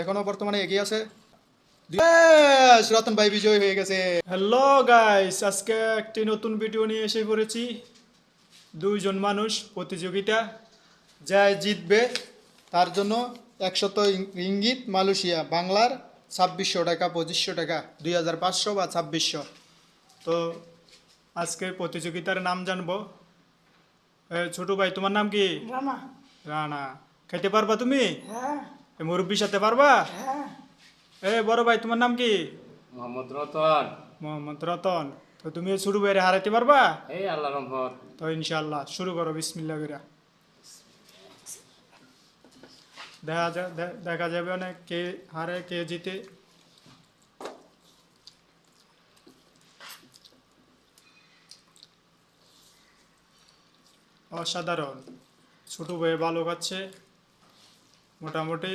এখনও বর্তমানে এগিয়ে আছে। রতন ভাই বিজয় হয়ে গেছে। হ্যালো গাইস আজকে একটি নতুন ভিডিও নিয়ে এসে পড়েছি। দুইজন মানুষ প্রতিযোগিতা। যাই জিতবে তার জন্য একশত ইঙ্গিত মালয়েশিয়া। বাংলার ছাব্বিশশো টাকা পঁচিশশো টাকা দুই হাজার পাঁচশো বা ছাব্বিশশো। তো আজকের প্রতিযোগিতার নাম জানব। এ, ছোট ভাই তোমার নাম কি? রানা। রানা। খেতে পারবা তুমি? হ্যাঁ। মুরব্বির সাথে পারবা? হ্যাঁ। এ বড় ভাই তোমার নাম কি? মোহাম্মদ রতন। মোহাম্মদ রতন। তো তুমি শুরু ভাইয়ের হারাইতে পারবা? এই আল্লাহ রহমত। তো ইনশাল্লাহ শুরু করো বিসমিল্লা করে দেখা যা দেখা যাবে অনেক কে হারে কে জিতে। অসাধারণ। ছোট ভাই ভালো খাচ্ছে। মোটামুটি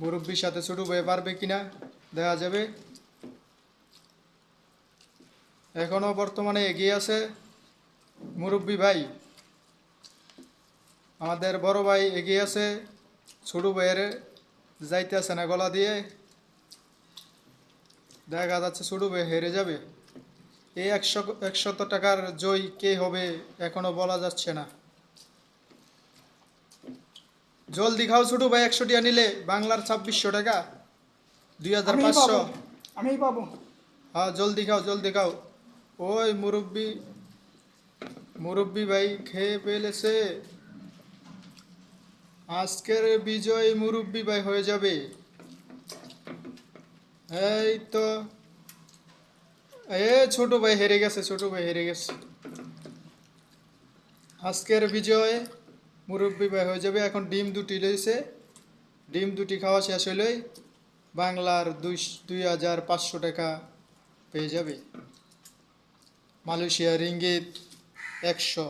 মুরব্বির সাথে ছোট ভাই পারবে কিনা দেখা যাবে। এখনও বর্তমানে এগিয়ে আছে মুরব্বী ভাই। আমাদের বড় ভাই এগিয়ে আছে, ছোট ভাইয়ের যাইতে আছে না গলা দিয়ে। দেখা যাচ্ছে ছোট ভাই হেরে যাবে। এই একশো, একশত টাকার জয় কে হবে এখনও বলা যাচ্ছে না। জলদি খাও ছোট ভাই একশো টাকা নিলে বাংলার ছাব্বিশশো টাকা দুই হাজার পাঁচশো। আমি পাবো। হ্যাঁ জলদি খাও জলদি খাও। ওই মুরব্বি মুরব্বি ভাই খেয়ে ফেলেছে। আজকের বিজয় মুরব্বি ভাই হয়ে যাবে। এই তো এ ছোট ভাই হেরে গেছে ছোট ভাই হেরে গেছে। আজকের বিজয় মুরব্বি ভাই হয়ে যাবে। এখন ডিম দুটি রয়েছে ডিম দুটি খাওয়া শেষ হইলেই বাংলার দুই দুই হাজার পাঁচশো টাকা পেয়ে যাবে। মালয়েশিয়া রিঙ্গিত একশো।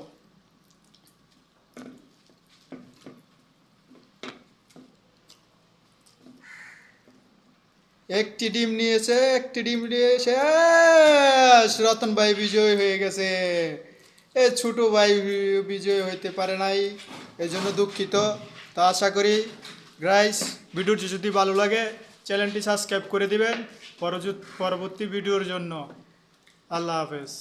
একটি ডিম নিয়েছে একটি ডিম নিয়েছে আস, রতন ভাই বিজয় হয়ে গেছে। এ ছোট ভাই বিজয় হইতে পারে নাই এই জন্য দুঃখিত। তা আশা করি গ্রাইস ভিডিওটি যদি ভালো লাগে চ্যানেলটি সাবস্ক্রাইব করে দিবেন। পরবর্তী ভিডিওর জন্য। আল্লাহ হাফেজ।